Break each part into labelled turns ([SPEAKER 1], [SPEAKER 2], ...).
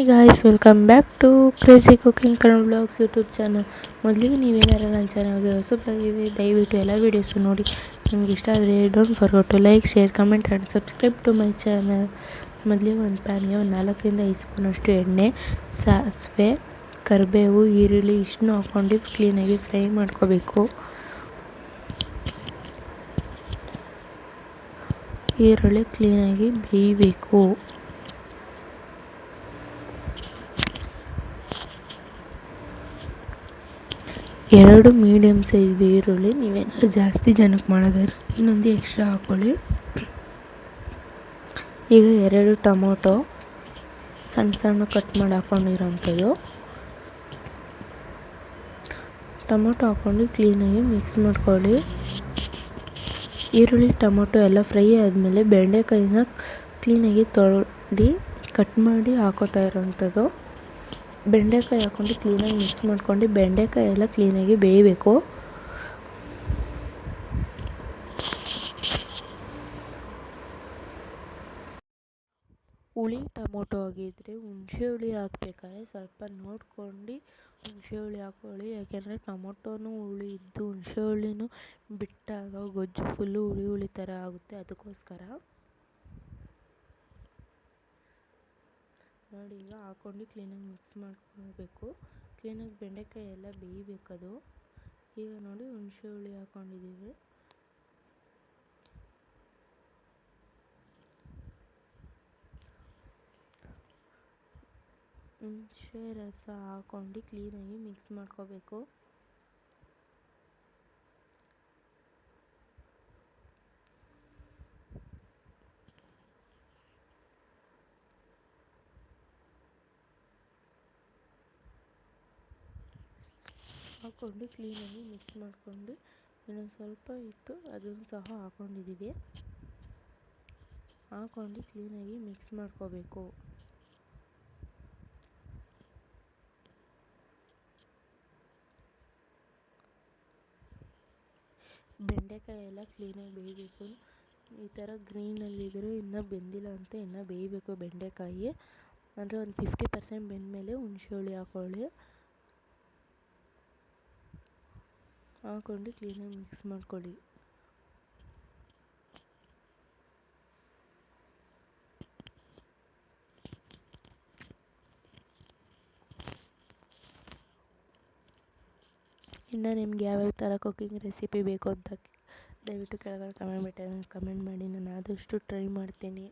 [SPEAKER 1] Hi guys welcome back to crazy cooking Kannada blogs YouTube channel ಮೊದಲಿಗೆ ನೀವೇನಾರ ನನ್ನ ಚಾನಲ್ಗೆ ಹೊಸಬಾಗಿವೆ ದಯವಿಟ್ಟು ಎಲ್ಲ ವೀಡಿಯೋಸು ನೋಡಿ. ನಿಮ್ಗೆ ಇಷ್ಟ ಆದರೆ don't forgot like share comment and subscribe to my channel ಮೊದಲಿಗೆ ಒಂದು ಪ್ಯಾನ್ಗೆ ಒಂದು ನಾಲ್ಕರಿಂದ ಐದು ಸ್ಪೂನಷ್ಟು ಎಣ್ಣೆ, ಸಾಸಿವೆ, ಕರಿಬೇವು, ಈರುಳ್ಳಿ ಇಷ್ಟನ್ನು ಹಾಕ್ಕೊಂಡು ಕ್ಲೀನಾಗಿ ಫ್ರೈ ಮಾಡ್ಕೋಬೇಕು. ಈರುಳ್ಳಿ ಕ್ಲೀನಾಗಿ ಬೇಯಬೇಕು. ಎರಡು ಮೀಡಿಯಮ್ ಸೈಜ್ ಈರುಳ್ಳಿ ನೀವೇನಾದ್ರು ಜಾಸ್ತಿ ಜನಕ್ಕೆ ಮಾಡೋದಾದ್ರೆ ಇನ್ನೊಂದು ಎಕ್ಸ್ಟ್ರಾ ಹಾಕ್ಕೊಳ್ಳಿ ಈಗ ಎರಡು ಟೊಮೊಟೊ ಸಣ್ಣ ಸಣ್ಣ ಕಟ್ ಮಾಡಿ ಹಾಕ್ಕೊಂಡಿರೋಂಥದ್ದು ಟೊಮೊಟೊ ಹಾಕ್ಕೊಂಡು ಕ್ಲೀನಾಗಿ ಮಿಕ್ಸ್ ಮಾಡ್ಕೊಳ್ಳಿ. ಈರುಳ್ಳಿ, ಟೊಮೊಟೊ ಎಲ್ಲ ಫ್ರೈ ಆದಮೇಲೆ ಬೆಂಡೆಕಾಯಿನ ಕ್ಲೀನಾಗಿ ತೊಳೆದು ಕಟ್ ಮಾಡಿ ಹಾಕೋತಾ ಇರೋವಂಥದ್ದು ಬೆಂಡೆಕಾಯಿ ಹಾಕ್ಕೊಂಡು ಕ್ಲೀನಾಗಿ ಮಿಕ್ಸ್ ಮಾಡ್ಕೊಂಡು ಬೆಂಡೆಕಾಯಿ ಎಲ್ಲ ಕ್ಲೀನಾಗಿ ಬೇಯಬೇಕು. ಹುಳಿ ಟೊಮೊಟೊ ಆಗಿದ್ದರೆ ಹುಣಸೆ ಹುಳಿ ಹಾಕ್ಬೇಕಾದ್ರೆ ಸ್ವಲ್ಪ ನೋಡ್ಕೊಂಡು ಹುಣಸೆ ಹುಳಿ ಹಾಕೊಳ್ಳಿ. ಯಾಕೆಂದರೆ ಟೊಮೊಟೊನೂ ಹುಳಿ ಇದ್ದು ಹುಣಸೆ ಹುಳಿನೂ ಬಿಟ್ಟಾಗ ಗೊಜ್ಜು ಫುಲ್ಲು ಹುಳಿ ಹುಳಿ ಥರ ಆಗುತ್ತೆ ಅದಕ್ಕೋಸ್ಕರ. ನೋಡಿ, ಈಗ ಹಾಕ್ಕೊಂಡು ಕ್ಲೀನಾಗಿ ಮಿಕ್ಸ್ ಮಾಡ್ಕೊಬೇಕು. ಕ್ಲೀನಾಗಿ ಬೆಂಡೆಕಾಯಿ ಎಲ್ಲ ಬೇಯಬೇಕದು. ಈಗ ನೋಡಿ ಹುಣಸೆ ಹುಳಿ ಹಾಕ್ಕೊಂಡಿದ್ದೀವಿ ಹುಣಸೆ ರಸ ಹಾಕ್ಕೊಂಡು ಕ್ಲೀನಾಗಿ ಮಿಕ್ಸ್ ಮಾಡ್ಕೋಬೇಕು. ಹಾಕ್ಕೊಂಡು ಕ್ಲೀನಾಗಿ ಮಿಕ್ಸ್ ಮಾಡಿಕೊಂಡು ಇನ್ನೊಂದು ಸ್ವಲ್ಪ ಇತ್ತು ಅದನ್ನು ಸಹ ಹಾಕ್ಕೊಂಡಿದ್ದೀವಿ ಹಾಕ್ಕೊಂಡು ಕ್ಲೀನಾಗಿ ಮಿಕ್ಸ್ ಮಾಡ್ಕೋಬೇಕು. ಬೆಂಡೆಕಾಯಿ ಎಲ್ಲ ಕ್ಲೀನಾಗಿ ಬೇಯಬೇಕು. ಈ ಥರ ಗ್ರೀನಲ್ಲಿದ್ದರೂ ಇನ್ನೂ ಬೆಂದಿಲ್ಲ ಅಂತ ಇನ್ನೂ ಬೇಯಬೇಕು ಬೆಂಡೆಕಾಯಿ. ಅಂದರೆ ಒಂದು ಫಿಫ್ಟಿ ಪರ್ಸೆಂಟ್ ಬೆಂದಮೇಲೆ ಹುಣಸೆ ಹುಳಿ ಹಾಕ್ಕೊಳ್ಳಿ ಹಾಕ್ಕೊಂಡು ಕ್ಲೀನಾಗಿ ಮಿಕ್ಸ್ ಮಾಡ್ಕೊಳ್ಳಿ. ಇನ್ನು ನಿಮ್ಗೆ ಯಾವ್ಯಾವ ಥರ ಕುಕ್ಕಿಂಗ್ ರೆಸಿಪಿ ಬೇಕು ಅಂತ ದಯವಿಟ್ಟು ಕೆಳಗಡೆ ಕಮೆಂಟ್ ಬಟನ್ ಕಮೆಂಟ್ ಮಾಡಿ, ನಾನು ಆದಷ್ಟು ಟ್ರೈ ಮಾಡ್ತೀನಿ.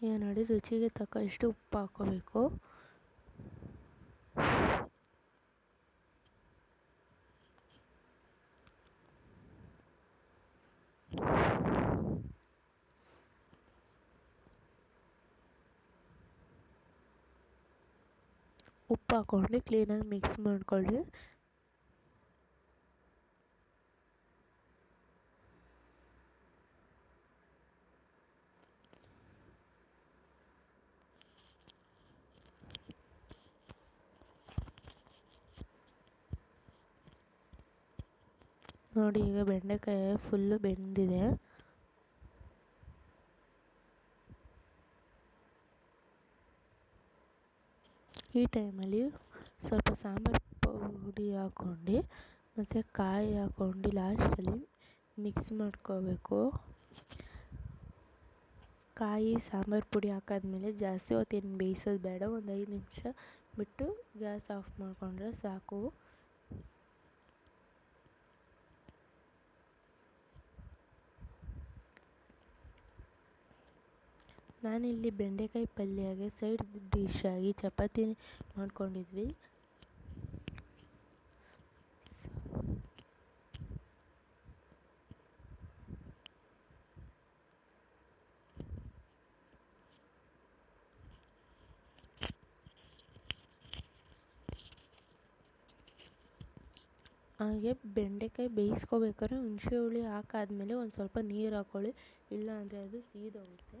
[SPEAKER 1] ನೋಡಿ ರುಚಿಗೆ ತಕ್ಕಷ್ಟು ಉಪ್ಪು ಹಾಕ್ಕೋಬೇಕು. ಉಪ್ಪು ಹಾಕ್ಕೊಂಡು ಕ್ಲೀನಾಗಿ ಮಿಕ್ಸ್ ಮಾಡ್ಕೊಳ್ಳಿ. ನೋಡಿ ಈಗ ಬೆಂಡೆಕಾಯಿ ಫುಲ್ಲು ಬೆಂದಿದೆ. ಈ ಟೈಮಲ್ಲಿ ಸ್ವಲ್ಪ ಸಾಂಬಾರು ಪುಡಿ ಹಾಕ್ಕೊಂಡು ಮತ್ತು ಕಾಯಿ ಹಾಕ್ಕೊಂಡು ಲಾಸ್ಟಲ್ಲಿ ಮಿಕ್ಸ್ ಮಾಡ್ಕೋಬೇಕು. ಕಾಯಿ, ಸಾಂಬಾರು ಪುಡಿ ಹಾಕಾದ್ಮೇಲೆ ಜಾಸ್ತಿ ಹೊತ್ತೇನು ಬೇಯಿಸೋದು ಬೇಡ. ಒಂದು ಐದು ನಿಮಿಷ ಬಿಟ್ಟು ಗ್ಯಾಸ್ ಆಫ್ ಮಾಡಿಕೊಂಡ್ರೆ ಸಾಕು. ನಾನಿಲ್ಲಿ ಬೆಂಡೆಕಾಯಿ ಪಲ್ಯಗೆ ಸೈಡ್ ಡಿಶ್ ಆಗಿ ಚಪಾತಿ ಮಾಡ್ಕೊಂಡಿದ್ವಿ. ಹಾಗೆ ಬೆಂಡೆಕಾಯಿ ಬೇಯಿಸ್ಕೋಬೇಕಾದ್ರೆ ಹುಣಸೆ ಹುಳಿ ಹಾಕಾದ್ಮೇಲೆ ಒಂದು ಸ್ವಲ್ಪ ನೀರು ಹಾಕ್ಕೊಳ್ಳಿ ಇಲ್ಲ ಅಂದರೆ ಅದು ಸೀದೋಗುತ್ತೆ.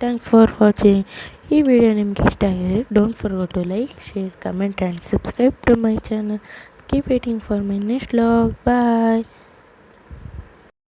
[SPEAKER 1] ಥ್ಯಾಂಕ್ಸ್ ಫಾರ್ ವಾಚಿಂಗ್ ಈ ವಿಡಿಯೋ ನಿಮ್ಗೆ ಇಷ್ಟ ಆಗಿದರೆ don't forgot to like share comment and subscribe to my channel keep waiting for my next vlog bye